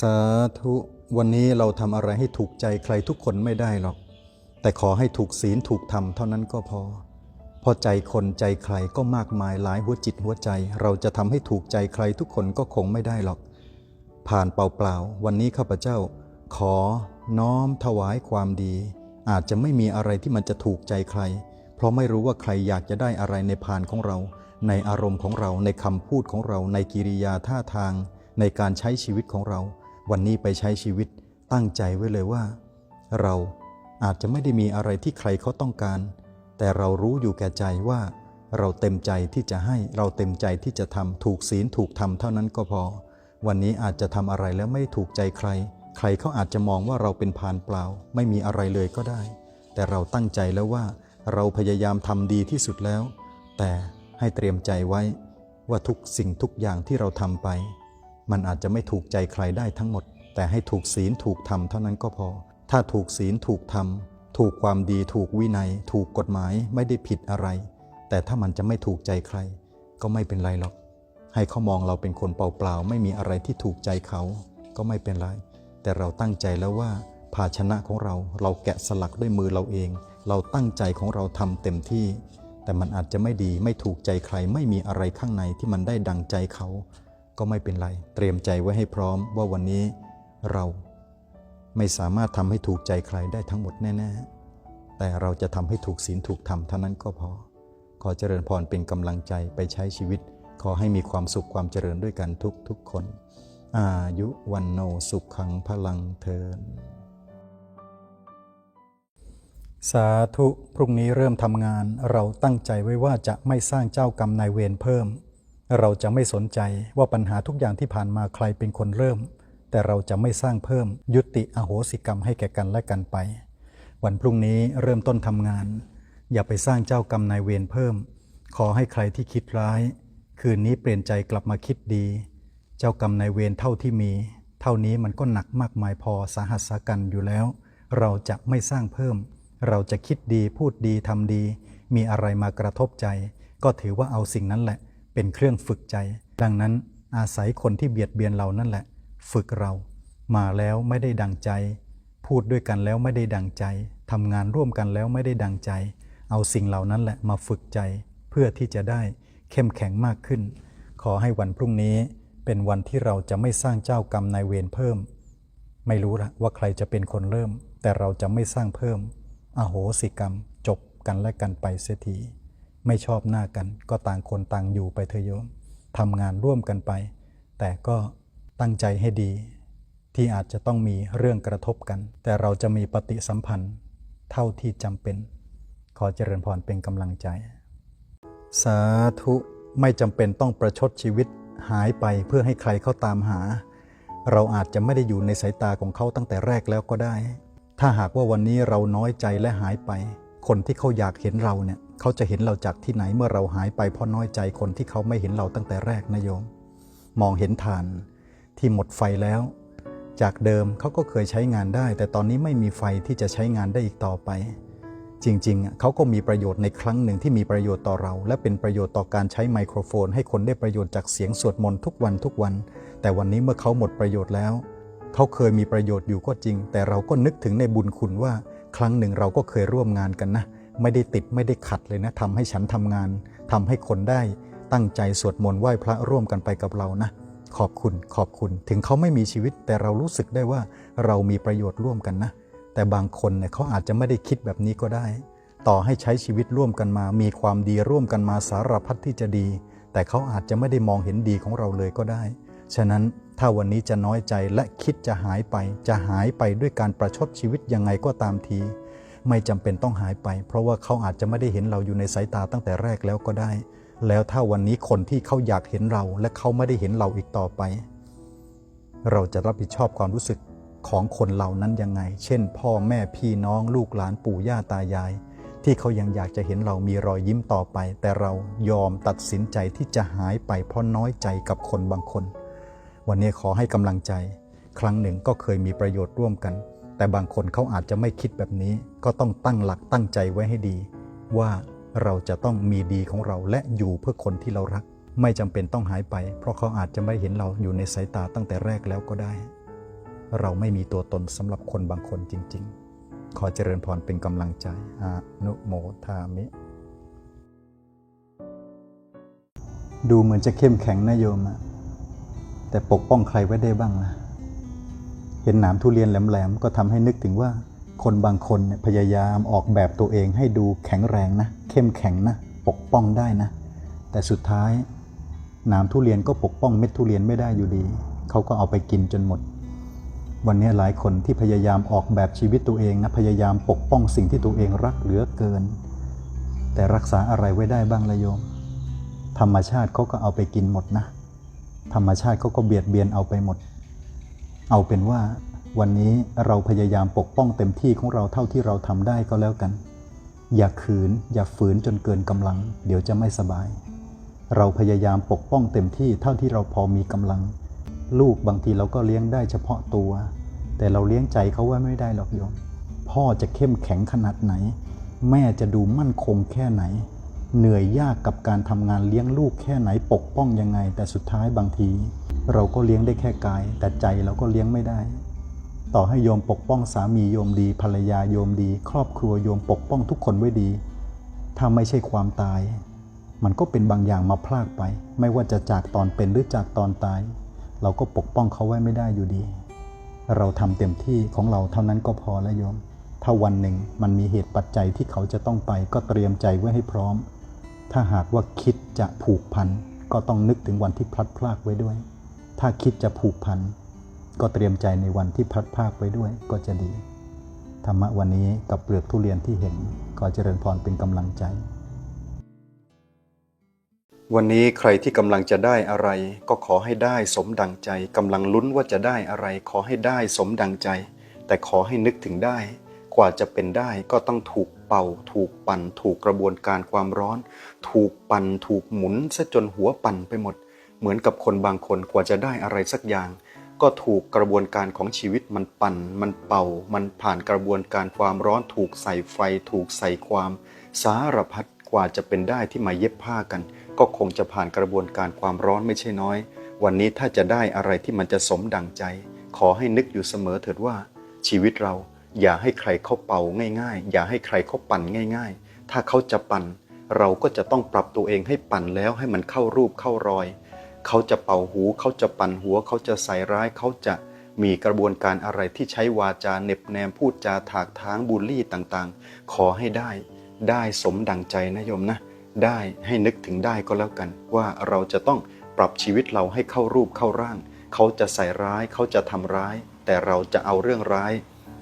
สาธุวันนี้เราทำอะไรให้ถูกใจใครทุกคนไม่ได้หรอก แต่ขอให้ถูกศีลถูกธรรมเท่านั้นก็พอ พอใจคนใจใครก็มากมายหลายหัวจิตหัวใจ เราจะทำให้ถูกใจใครทุกคนก็คงไม่ได้หรอก ผ่านเปล่าๆวันนี้ข้าพเจ้า ขอน้อมถวายความดี อาจจะไม่มีอะไรที่มันจะถูกใจใคร เพราะไม่รู้ว่าใครอยากจะได้อะไรในผ่านของเรา ในอารมณ์ของเราในคำพูดของเราในกิริยาท่าทาง ในการใช้ชีวิตของเรา วันนี้ไปใช้ชีวิตตั้งใจไว้เลยว่า เราอาจจะไม่ได้มีอะไรที่ใครเขาต้องการ แต่เรารู้อยู่แก่ใจว่า เราเต็มใจที่จะให้เราเต็มใจที่จะทำถูกศีลถูกธรรมเท่านั้นก็พอ วันนี้อาจจะทำอะไรแล้วไม่ถูกใจใคร ใครเขาอาจจะมองว่าเราเป็นพานเปล่า ไม่มีอะไรเลยก็ได้ แต่เราตั้งใจแล้วว่า เราพยายามทำดีที่สุดแล้ว แต่ให้เตรียมใจไว้ว่าทุกสิ่งทุกอย่างที่เราทำไป มันอาจจะไม่ถูกใจใครได้ทั้งหมด แต่ให้ถูกศีลถูกธรรมเท่านั้นก็พอ ถ้าถูกศีลถูกธรรม ถูกความดีถูกวินัย ถูกกฎหมายไม่ได้ผิดอะไร แต่ถ้ามันจะไม่ถูกใจใคร ก็ไม่เป็นไรหรอก ให้เขามองเราเป็นคนเปล่าๆไม่มีอะไรที่ถูกใจเขา ก็ไม่เป็นไร แต่เราตั้งใจแล้วว่า ภาชนะของเราเราแกะสลักด้วยมือเราเอง เราตั้งใจของเราทำเต็มที่ แต่มันอาจจะไม่ดีไม่ถูกใจใคร ไม่มีอะไรข้างในที่มันได้ดังใจเขา ก็ไม่เป็นไร เตรียมใจไว้ให้พร้อมว่าวันนี้เราไม่สามารถทำให้ถูกใจใครได้ทั้งหมดแน่ๆ แต่เราจะทำให้ถูกศีลถูกธรรมเท่านั้นก็พอ ขอเจริญพรเป็นกำลังใจไปใช้ชีวิต ขอให้มีความสุขความเจริญด้วยกันทุกทุกๆคน อายุวันโนสุขขังพลังเทินสาธุ พรุ่งนี้เริ่มทำงาน เราตั้งใจไว้ว่าจะไม่สร้างเจ้ากรรมนายเวรเพิ่ม เราจะไม่สนใจว่าปัญหาทุกอย่างที่ผ่านมาใครเป็นคนเริ่ม แต่เราจะไม่สร้างเพิ่มยุติอโหสิกรรมให้แก่กันและกันไป วันพรุ่งนี้เริ่มต้นทำงาน อย่าไปสร้างเจ้ากรรมนายเวรเพิ่ม ขอให้ใครที่คิดร้าย คืนนี้เปลี่ยนใจกลับมาคิดดี เจ้ากรรมนายเวรเท่าที่มี เท่านี้มันก็หนักมากมายพอสาหัสสากันอยู่แล้ว เราจะไม่สร้างเพิ่ม เราจะคิดดีพูดดีทำดี มีอะไรมากระทบใจ ก็ถือว่าเอาสิ่งนั้นแหละ เป็นเครื่องฝึกใจ ดังนั้นอาศัยคนที่เบียดเบียนเรานั่นแหละ ฝึกเรา มาแล้วไม่ได้ดังใจ พูดด้วยกันแล้วไม่ได้ดังใจทำงานร่วมกันแล้วไม่ได้ดังใจ เอาสิ่งเหล่านั้นแหละมาฝึกใจเพื่อที่จะได้เข้มแข็งมากขึ้น ขอให้วันพรุ่งนี้เป็นวันที่เราจะไม่สร้างเจ้ากรรมนายเวรเพิ่ม ไม่รู้ละว่าใครจะเป็นคนเริ่ม แต่เราจะไม่สร้างเพิ่ม อโหสิกรรมจบกันและกันไปเสียที ไม่ชอบหน้ากัน ก็ต่างคนต่างอยู่ไปเถอะโยมทำงานร่วมกันไป แต่ก็ตั้งใจให้ดี ที่อาจจะต้องมีเรื่องกระทบกัน แต่เราจะมีปฏิสัมพันธ์เท่าที่จำเป็น ขอเจริญพรเป็นกำลังใจ สาธุไม่จำเป็นต้องประชดชีวิตหายไปเพื่อให้ใครเขาตามหา เราอาจจะไม่ได้อยู่ในสายตาของเขาตั้งแต่แรกแล้วก็ได้ ถ้าหากว่าวันนี้เราน้อยใจและหายไป คนที่เขาอยากเห็นเราเนี่ย เขาจะเห็นเราจากที่ไหนเมื่อเราหายไปเพราะน้อยใจคนที่เขาไม่เห็นเราตั้งแต่แรกนะโยม มองเห็นฐานที่หมดไฟแล้ว จากเดิมเขาก็เคยใช้งานได้ แต่ตอนนี้ไม่มีไฟที่จะใช้งานได้อีกต่อไป จริงๆอะเขาก็มีประโยชน์ในครั้งหนึ่งที่มีประโยชน์ต่อเรา และเป็นประโยชน์ต่อการใช้ไมโครโฟน ให้คนได้ประโยชน์จากเสียงสวดมนต์ทุกวันทุกวัน แต่วันนี้เมื่อเขาหมดประโยชน์แล้ว เขาเคยมีประโยชน์อยู่ก็จริง แต่เราก็นึกถึงในบุญคุณว่า ครั้งหนึ่งเราก็เคยร่วมงานกันนะ ไม่ได้ติดไม่ได้ขัดเลยนะทำให้ฉันทำงานทำให้คนได้ตั้งใจสวดมนต์ไหว้พระร่วมกันไปกับเรานะ ขอบคุณขอบคุณ ถึงเขาไม่มีชีวิตแต่เรารู้สึกได้ว่าเรามีประโยชน์ร่วมกันนะ แต่บางคนเนี่ยเขาอาจจะไม่ได้คิดแบบนี้ก็ได้ ต่อให้ใช้ชีวิตร่วมกันมา มีความดีร่วมกันมาสารพัดที่จะดี แต่เขาอาจจะไม่ได้มองเห็นดีของเราเลยก็ได้ ฉะนั้นถ้าวันนี้จะน้อยใจและคิดจะหายไป จะหายไปด้วยการประชดชีวิตยังไงก็ตามที ไม่จำเป็นต้องหายไป เพราะว่าเขาอาจจะไม่ได้เห็นเราอยู่ในสายตาตั้งแต่แรกแล้วก็ได้ แล้วถ้าวันนี้คนที่เขาอยากเห็นเรา และเขาไม่ได้เห็นเราอีกต่อไป เราจะรับผิดชอบความรู้สึกของคนเหล่านั้นยังไง เช่น พ่อแม่พี่น้อง ลูกหลานปู่ย่าตายาย ที่เขายังอยากจะเห็นเรามีรอยยิ้มต่อไป แต่เรายอมตัดสินใจที่จะหายไปเพราะน้อยใจกับคนบางคน วันนี้ขอให้กำลังใจ ครั้งหนึ่งก็เคยมีประโยชน์ร่วมกัน แต่บางคนเขาอาจจะไม่คิดแบบนี้ ก็ต้องตั้งหลักตั้งใจไว้ให้ดี ว่าเราจะต้องมีดีของเราและอยู่เพื่อคนที่เรารัก ไม่จำเป็นต้องหายไป เพราะเขาอาจจะไม่เห็นเราอยู่ในสายตาตั้งแต่แรกแล้วก็ได้ เราไม่มีตัวตนสำหรับคนบางคนจริง ๆ ขอเจริญพรเป็นกำลังใจอนุโมทามิ ดูเหมือนจะเข้มแข็งนะโยมอะแต่ปกป้องใครไว้ได้บ้างล่ะเห็นหนามทุเรียนแหลมๆก็ทำให้นึกถึงว่า คนบางคนพยายามออกแบบตัวเองให้ดูแข็งแรงนะ เข้มแข็งนะ ปกป้องได้นะ แต่สุดท้ายนามทุเรียนก็ปกป้องเม็ดทุเรียนไม่ได้อยู่ดี เขาก็เอาไปกินจนหมด วันนี้หลายคนที่พยายามออกแบบชีวิตตัวเองนะ พยายามปกป้องสิ่งที่ตัวเองรักเหลือเกิน แต่รักษาอะไรไว้ได้บ้างละโยม ธรรมชาติเขาก็เอาไปกินหมดนะ ธรรมชาติเขาก็เบียดเบียนเอาไปหมด เอาเป็นว่า วันนี้เราพยายามปกป้องเต็มที่ของเราเท่าที่เราทำได้ก็แล้วกัน อย่าขืน อย่าฝืนจนเกินกำลัง เดี๋ยวจะไม่สบาย เราพยายามปกป้องเต็มที่เท่าที่เราพอมีกำลัง ลูกบางทีเราก็เลี้ยงได้เฉพาะตัว แต่เราเลี้ยงใจเขาไว้ไม่ได้หรอกโยม พ่อจะเข้มแข็งขนาดไหน แม่จะดูมั่นคงแค่ไหน เหนื่อยยากกับการทำงานเลี้ยงลูกแค่ไหนปกป้องยังไง แต่สุดท้ายบางที เราก็เลี้ยงได้แค่กาย แต่ใจเราก็เลี้ยงไม่ได้ ต่อให้โยมปกป้องสามีโยมดี ภรรยาโยมดี ครอบครัวโยมปกป้องทุกคนไว้ดี ถ้าไม่ใช่ความตาย มันก็เป็นบางอย่างมาพลากไป ไม่ว่าจะจากตอนเป็นหรือจากตอนตาย เราก็ปกป้องเขาไว้ไม่ได้อยู่ดี เราทำเต็มที่ของเราเท่านั้นก็พอแล้วโยม ถ้าวันหนึ่งมันมีเหตุปัจจัยที่เขาจะต้องไป ก็เตรียมใจไว้ให้พร้อม ถ้าหากว่าคิดจะผูกพันก็ต้องนึกถึงวันที่พลัดพรากไว้ด้วย ถ้าคิดจะผูกพัน ก็เตรียมใจในวันที่พัดพากไว้ด้วยก็จะดี ธรรมะวันนี้กับเปลือกทุเรียนที่เห็นขอเจริญพรเป็นกำลังใจ วันนี้ใครที่กำลังจะได้อะไร ก็ขอให้ได้สมดังใจกำลังลุ้นว่าจะได้อะไร ขอให้ได้สมดังใจ แต่ขอให้นึกถึงได้ กว่าจะเป็นได้ก็ต้องถูกเป่า ถูกปั่น ถูกกระบวนการความร้อน ถูกปั่น ถูกหมุนซะจนหัวปั่นไปหมด เหมือนกับคนบางคนกว่าจะได้อะไรสักอย่าง ก็ถูกกระบวนการของชีวิตมันปั่น มันเป่า มันผ่านกระบวนการความร้อนถูกใส่ไฟ ถูกใส่ความ สารพัดกว่าจะเป็นได้ที่มาเย็บผ้ากัน ก็คงจะผ่านกระบวนการความร้อนไม่ใช่น้อย วันนี้ถ้าจะได้อะไรที่มันจะสมดังใจ ขอให้นึกอยู่เสมอเถิดว่า ชีวิตเราอย่าให้ใครเขาเป่าง่ายๆ อย่าให้ใครเขาปั่นง่าย ๆ ถ้าเขาจะปั่น เราก็จะต้องปรับตัวเองให้ปั่นแล้วให้มันเข้ารูปเข้ารอย เขาจะเป่าหู เขาจะปั่นหัว เขาจะใส่ร้าย เขาจะมีกระบวนการอะไรที่ใช้วาจาเน็บแนมพูดจาถากทางบูลลี่ต่างๆ ขอให้ได้ ได้สมดังใจนะโยมนะ ได้ให้นึกถึงได้ก็แล้วกัน ว่าเราจะต้องปรับชีวิตเราให้เข้ารูปเข้าร่าง เขาจะใส่ร้าย เขาจะทำร้าย แต่เราจะเอาเรื่องร้าย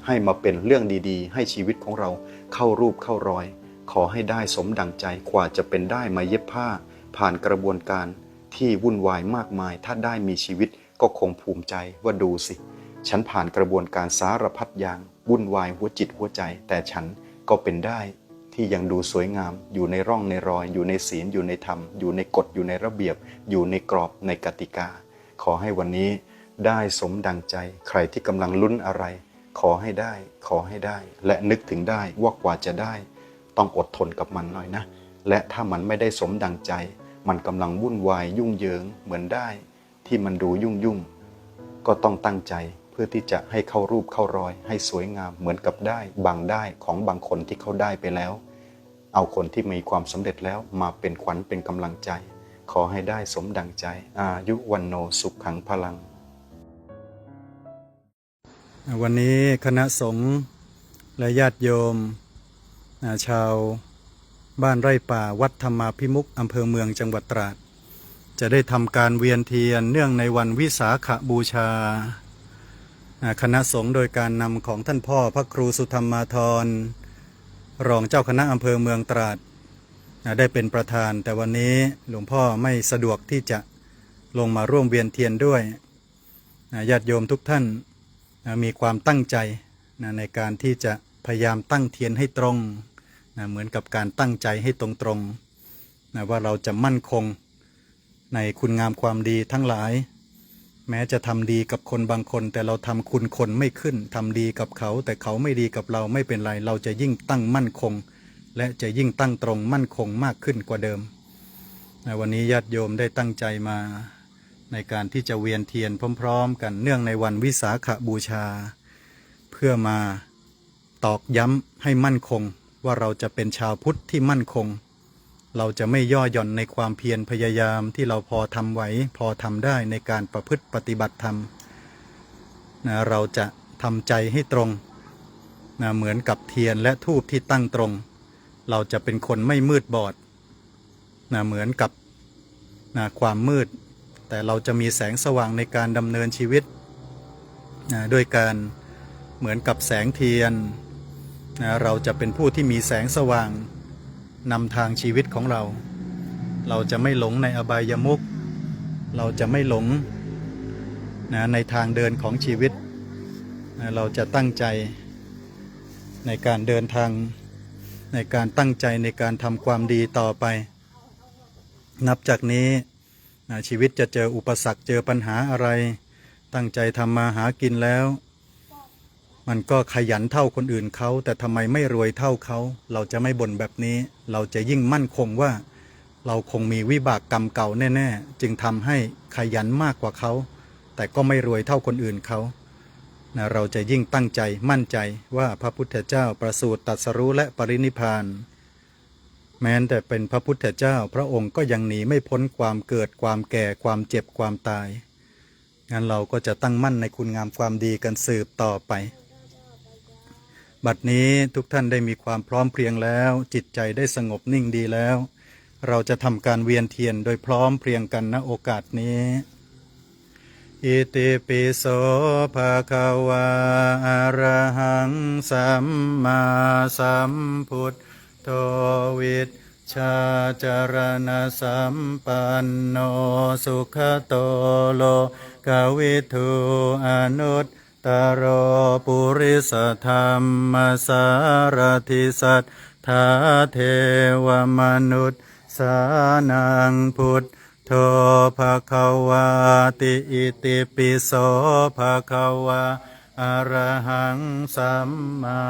ให้มาเป็นเรื่องดีๆ ให้ชีวิตของเราเข้ารูปเข้ารอย ขอให้ได้สมดังใจกว่าจะเป็นได้มาเย็บผ้า ผ่านกระบวนการ ที่วุ่นวายมากมาย ถ้าได้มีชีวิตก็คงภูมิใจว่าดูสิ ฉันผ่านกระบวนการสารพัดอย่าง วุ่นวายหัวจิตหัวใจ แต่ฉันก็เป็นได้ที่ยังดูสวยงาม อยู่ในร่องในรอย อยู่ในศีลอยู่ในธรรม อยู่ในกฎอยู่ในระเบียบ อยู่ในกรอบในกติกา ขอให้วันนี้ได้สมดังใจ ใครที่กำลังลุ้นอะไร ขอให้ได้ ขอให้ได้ และนึกถึงได้ว่ากว่าจะได้ ต้องอดทนกับมันหน่อยนะ และถ้ามันไม่ได้สมดังใจ มันกำลังวุ่นวายยุ่งเหยิงเหมือนได้ที่มันดูยุ่งยุ่งก็ต้องตั้งใจเพื่อที่จะให้เข้ารูปเข้ารอย ให้สวยงามเหมือนกับได้บางได้ของบางคนที่เขาได้ไปแล้ว เอาคนที่มีความสำเร็จแล้วมาเป็นขวัญเป็นกำลังใจ ขอให้ได้สมดังใจ อายุวันโนสุขขังพลัง วันนี้คณะสงฆ์และญาติโยมชาว บ้านไร่ป่าวัดธรรมาพิมุกอำเภอเมืองจังหวัดตราด จะได้ทำการเวียนเทียนเนื่องในวันวิสาขบูชา คณะสงฆ์โดยการนำของท่านพ่อพระครูสุธรรมาธร รองเจ้าคณะอำเภอเมืองตราด ได้เป็นประธาน แต่วันนี้หลวงพ่อไม่สะดวกที่จะลงมาร่วมเวียนเทียนด้วยญาติโยมทุกท่านมีความตั้งใจในการที่จะพยายามตั้งเทียนให้ตรง นะเหมือนกับการตั้งใจให้ตรงๆนะว่าเราจะมั่นคงในคุณงามความดีทั้งหลาย แม้จะทำดีกับคนบางคน แต่เราทำคุณคนไม่ขึ้นทำดีกับเขา แต่เขาไม่ดีกับเราไม่เป็นไร เราจะยิ่งตั้งมั่นคง และจะยิ่งตั้งตรงมั่นคงมากขึ้นกว่าเดิมนะวันนี้ญาติโยมได้ตั้งใจมาในการที่จะเวียนเทียนพร้อม ๆ กันเนื่องในวันวิสาขบูชา เพื่อมาตอกย้ำให้มั่นคง ว่าเราจะเป็นชาวพุทธที่มั่นคง เราจะไม่ย่อหย่อนในความเพียรพยายามที่เราพอทำไหวพอทำได้ในการประพฤติปฏิบัติธรรมนะเราจะทำใจให้ตรงนะเหมือนกับเทียนและทูบที่ตั้งตรง เราจะเป็นคนไม่มืดบอดนะเหมือนกับนะความมืด แต่เราจะมีแสงสว่างในการดำเนินชีวิตนะด้วยการเหมือนกับแสงเทียน เราจะเป็นผู้ที่มีแสงสว่างนำทางชีวิตของเรา เราจะไม่หลงในอบายมุขเราจะไม่หลงนะในทางเดินของชีวิตนะเราจะตั้งใจในการเดินทางในการตั้งใจในการทำความดีต่อไป นับจากนี้นะชีวิตจะเจออุปสรรคเจอปัญหาอะไร ตั้งใจทำมาหากินแล้ว มันก็ขยันเท่าคนอื่นเขา แต่ทำไมไม่รวยเท่าเขา เราจะไม่บ่นแบบนี้ เราจะยิ่งมั่นคงว่า เราคงมีวิบากกรรมเก่าแน่ ๆ จึงทำให้ขยันมากกว่าเขา แต่ก็ไม่รวยเท่าคนอื่นเขานะเราจะยิ่งตั้งใจมั่นใจว่าพระพุทธเจ้าประสูติตรัสรู้และปรินิพานแม้แต่เป็นพระพุทธเจ้าพระองค์ก็ยังหนีไม่พ้นความเกิดความแก่ความเจ็บความตายงั้นเราก็จะตั้งมั่นในคุณงามความดีกันสืบต่อไป บัดนี้ทุกท่านได้มีความพร้อมเพรียงแล้ว จิตใจได้สงบนิ่งดีแล้ว เราจะทำการเวียนเทียนโดยพร้อมเพรียงกันณโอกาสนี้อิติปิโสภะคะวาอะระหังสัมมาสัมพุทโธวิชชาจารณสัมปันโนสุขโตโลกวิทูอนุต ตโรปุริสธรรมสารทิสัทธาเทวมนุษย์สานังพุทธโทภะคะวาติอิติปิโสภะคะวาอรหังสัมมา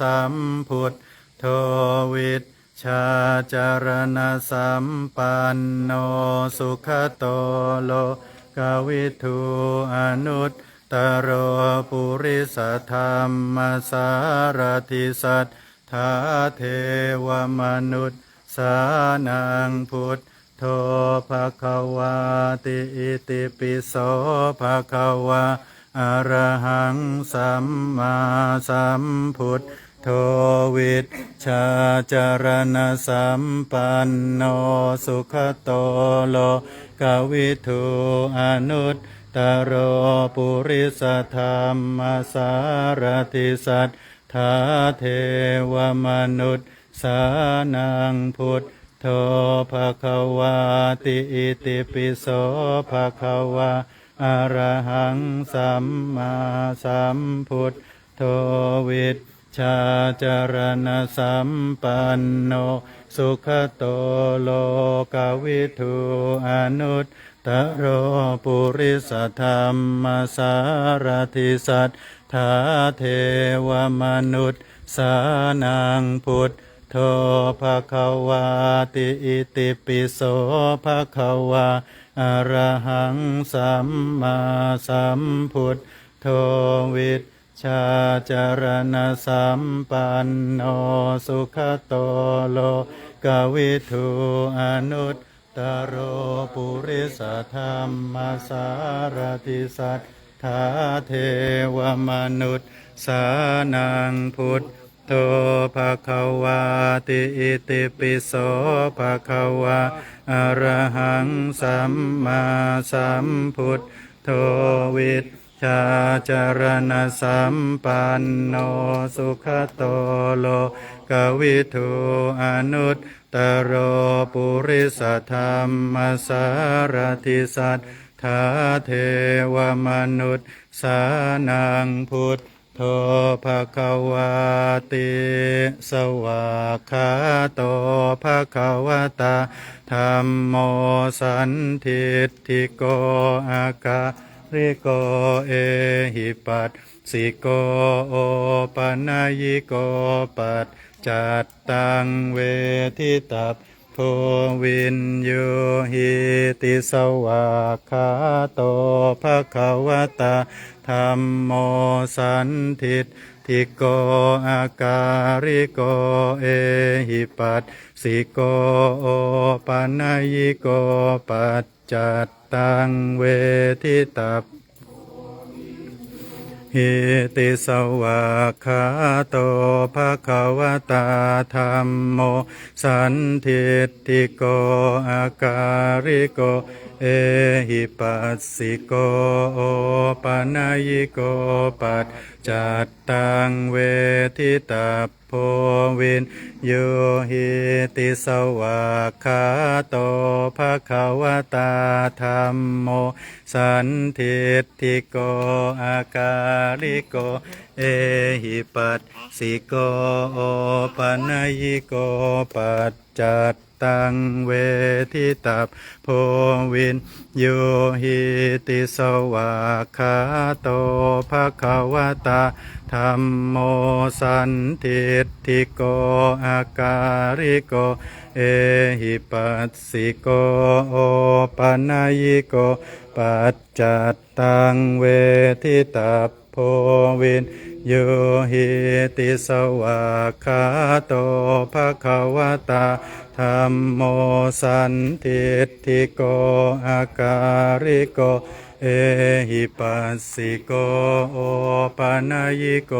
สัมพุทโธวิชชาจารณสัมปันโนสุขโตโลกวิทูอนุต ตโรปุริสธรรมสารทิสัทธาเทวมนุษย์สานังพุทธโทภะคะวาติอิติปิโสภะคะวาอรหังสัมมาสัมพุทโธวิชชาจารณสัมปันโนสุขโตโลกวิทูอนุต ตโรปุริสธรรมสารติสัทธาเทวมนุษย์สานังพุทธโทภควาติอิติปิโสภควาอะรหังสัมมาสัมพุทธโธวิชชาจารณสัมปันโนสุขโตโลกวิทูอนุต ตโรปุริสธรรมสารทิสัทธาเทวมนุษย์สานังพุทธโทภะคะวาติอิติปิโสภะคะวาอะระหังสัมมาสัมพุทธโธวิชชาจารณสัมปันโนสุขโตโลกวิทูอนุต ตโรปุริสธรรมสารติสัทธาเทวมนุษย์สานังพุทธโตภะคะวาติอิติปิโสภะคะวาอรหังสัมมาสัมพุทโธวิชชาจารณสัมปันโนสุขโตโลกวิทูอนุต ตโรปุริสธรรมสารทิสัทธาเทวมนุษย์สานังพุทธโทภควาติสวากขาโตภควตาธัมโมสันทิฏฐิโกอากาลิโกเอหิปัสสิโกโอปัญญิโกปัจ จัตตังเวทิตัพพโพวินโยหิติสวากขาโตภะคะวะตาธรรมโมสันทิฏฐิโกอาการิโกเอหิปัสสิโกโอปัญญิโกปัจจัตตังเวทิตั เหติสวาคาโตภะคะวะตาธรรมโม สันทิฏฐิโกอาการิโก เอหิปัสสิโกโอปัญญิโกปัต จัตตังเวทิตาโพวินโยหิติสวากขาโตภะคะวตาธรรมโม สันทิฏฐิโกอาการิโก เอหิปัสสิโกโอปัญญิโกปัจจัต ตังเวทิตาโพวินโยหิติสวากขาโตภะคะวะตาธรรมโมสันทิฏฐิโกอาการิโก เอหิปัสสิโกโอปัญญิโก ปัจจัตตังเวทิตาโพวินโยหิติสวากขาโตภะคะวะตา ธรรมโมสันทิฏฐิโกอาการิโก เอหิปัสสิโกโอปัญญิโก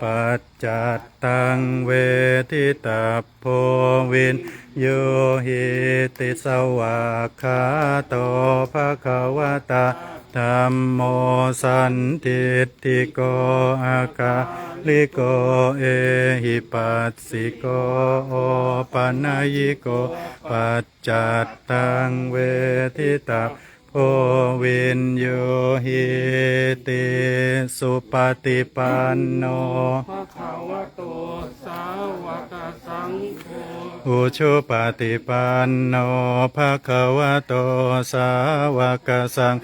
ปัจจัตตังเวทิตาโพวินโยหิติสวากขาโตภะคะวะตาธรรมโมสันทิฏฐิโกอาการิ โกเอหิปัสสิโกโอปัญญิโกปัจจัตตังเวทิตาโพวินโยหิติสุปฏิปันโนภะคะวะโตสาวกสังโฆอุชุปฏิปันโนภะคะวะโตสาวกสัง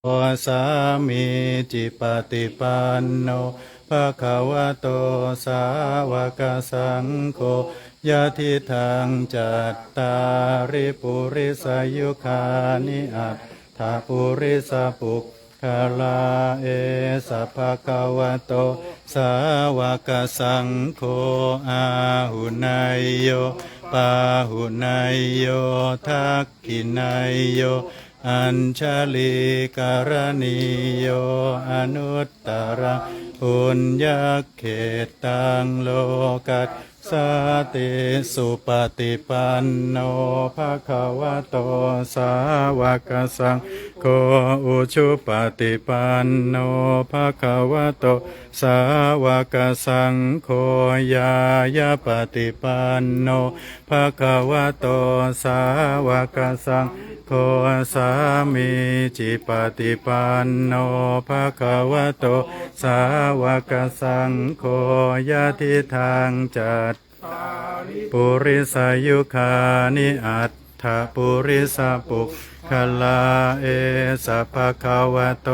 โฆสามีจิปฏิปันโน ภะคะวะโตสาวกสังโฆยะทิทังจัตตาริปุริสยุคานิอัตถาปุริสปุกคาลาเอสัพพะคะวะโต สาวกสังโฆอาหุนายโยปาหุนายโยทักขินายโย อัญชลีการณิโยอนุตตรปุญญเขตตังโลกัสสติสุปฏิปันโนภะคะวะโตสาวกสังโฆอุชุปฏิปันโนภะคะวะโต สาวกสังโฆยายาปฏิปันโนภะคะวะโต สาวกสังโฆสามีจิปฏิปันโนภะคะวะโต สาวกสังโฆยะทิทางจัตตาริปุริสายุคานิอัต ถปุริสปุกขลาเอสัพพะคะวะโต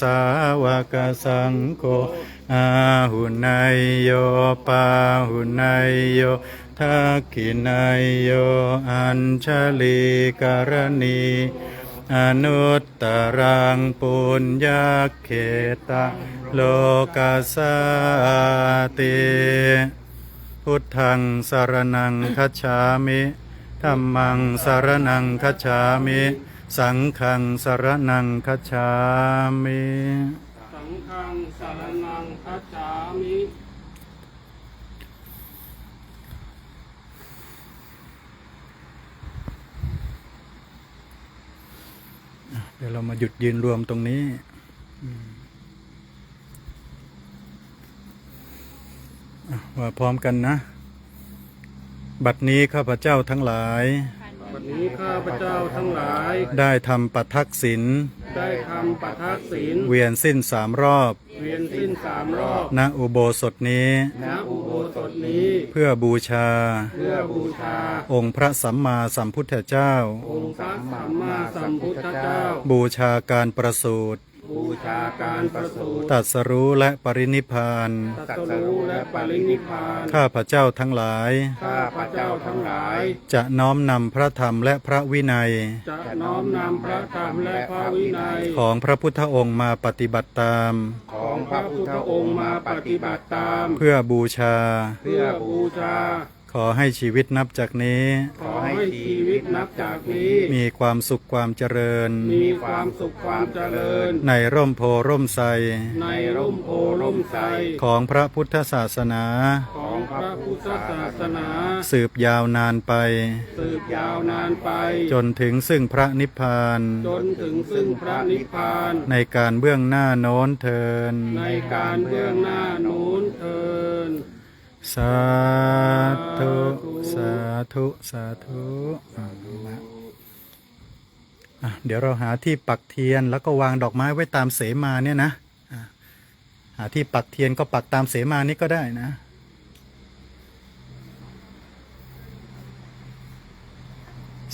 สาวกสังโฆอาหุนายโยปาหุนายโยทักขินายโยอัญชลีกรณีอนุตตรังปุญญาเขตังโลกัสสาติ พุทธังสารนังคัจฉามิ ธัมมังสารนังคัจฉามิสังฆังสารนังคัจฉามิสังฆังสารนังคัจฉามิเดี๋ยวเรามาหยุดยืนรวมตรงนี้อืมอะว่าพร้อมกันนะ บัดนี้ข้าพเจ้าทั้งหลายวันนี้ข้าพเจ้าทั้งหลาย ได้ทำปัทักษิณได้ทำปัทักษิณเวียนสิ้นสามรอบ เวียนสิ้นสามรอบณอุโบสถนี้ณอุโบสถนี้ เพื่อบูชา เพื่อบูชา องค์พระสัมมาสัมพุทธเจ้า องค์พระสัมมาสัมพุทธเจ้า บูชาการประสูติ บูบูชาการประสูติตรัสรู้และปรินิพพานตรัสรู้และปรินิพพานข้าพระเจ้าทั้งหลาย ข้าพระเจ้าทั้งหลาย จะน้อมนำพระธรรมและพระวินัย จะน้อมนำพระธรรมและพระวินัย ของพระพุทธองค์มาปฏิบัติตาม ของพระพุทธองค์มาปฏิบัติตาม เพื่อบูชา เพื่อบูชา ขอให้ชีวิตนับจากนี้ ขอให้ชีวิตนับจากนี้ มีความสุขความเจริญ มีความสุขความเจริญ ในร่มโพร่มไทรในร่มโพร่มไทรของพระพุทธศาสนา ของพระพุทธศาสนา สืบยาวนานไป สืบยาวนานไป จนถึงซึ่งพระนิพพาน จนถึงซึ่งพระนิพพาน ในการเบื้องหน้าโน้นเทิน ในการเบื้องหน้านู้นเทิน สาธุสาธุสาธุเดี๋ยวเราหาที่ปักเทียนแล้วก็วางดอกไม้ไว้ตามเสมาเนี่ยนะอะหาที่ปักเทียนก็ปักตามเสมานี้ก็ได้นะ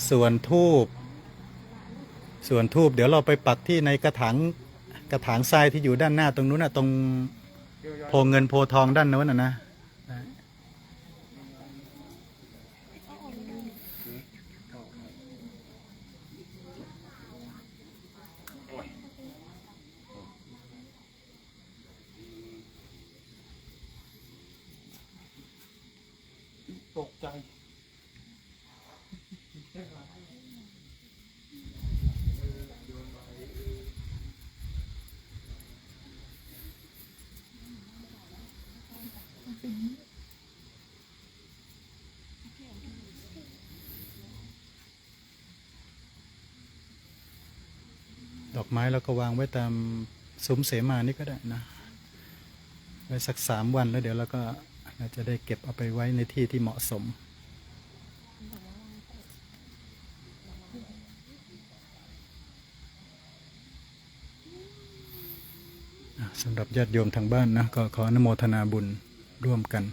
ส่วนทูบส่วนทูบเดี๋ยวเราไปปักที่ในกระถางกระถางทรายที่อยู่ด้านหน้าตรงนู้นนะตรงโพเงินโพทองด้านโน้นนะนะ ตกใจ ดอกไม้เราก็วางไว้ตามซุ้มเสมานี่ก็ได้นะ ไว้สักสามวันแล้วเดี๋ยวเราก็เราจะได้เก็บเอาไปไว้ในที่ที่เหมาะสมอะสำหรับญาติโยมทางบ้านนะ ก็ขออนุโมทนาบุญร่วมกัน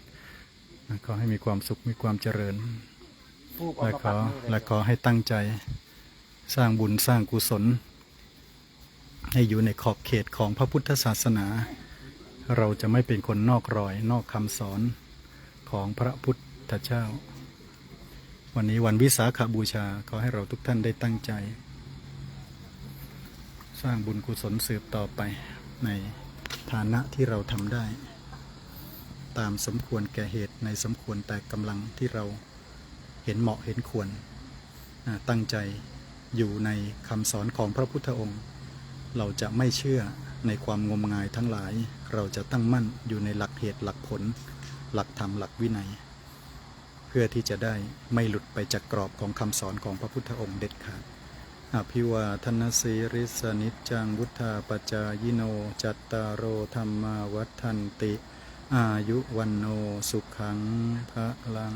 นะขอให้มีความสุขมีความเจริญ และขอและขอให้ตั้งใจสร้างบุญสร้างกุศล ให้อยู่ในขอบเขตของพระพุทธศาสนา เราจะไม่เป็นคนนอกรอยนอกคำสอนของพระพุทธเจ้า วันนี้วันวิสาขบูชาขอให้เราทุกท่านได้ตั้งใจ สร้างบุญกุศลสืบต่อไปในฐานะที่เราทำได้ ตามสมควรแก่เหตุในสมควรแต่กำลังที่เราเห็นเหมาะเห็นควร ตั้งใจอยู่ในคำสอนของพระพุทธองค์ เราจะไม่เชื่อในความงมงายทั้งหลาย เราจะตั้งมั่นอยู่ในหลักเหตุหลักผล หลักธรรมหลักวินัย เพื่อที่จะได้ไม่หลุดไปจากกรอบของคำสอนของพระพุทธองค์เด็ดขาดอภิวาทนสีริสนิจจังวุธาปจายโน จัตตารโอธรรมาวัฏันติ อายุวันโนสุขังพระลัง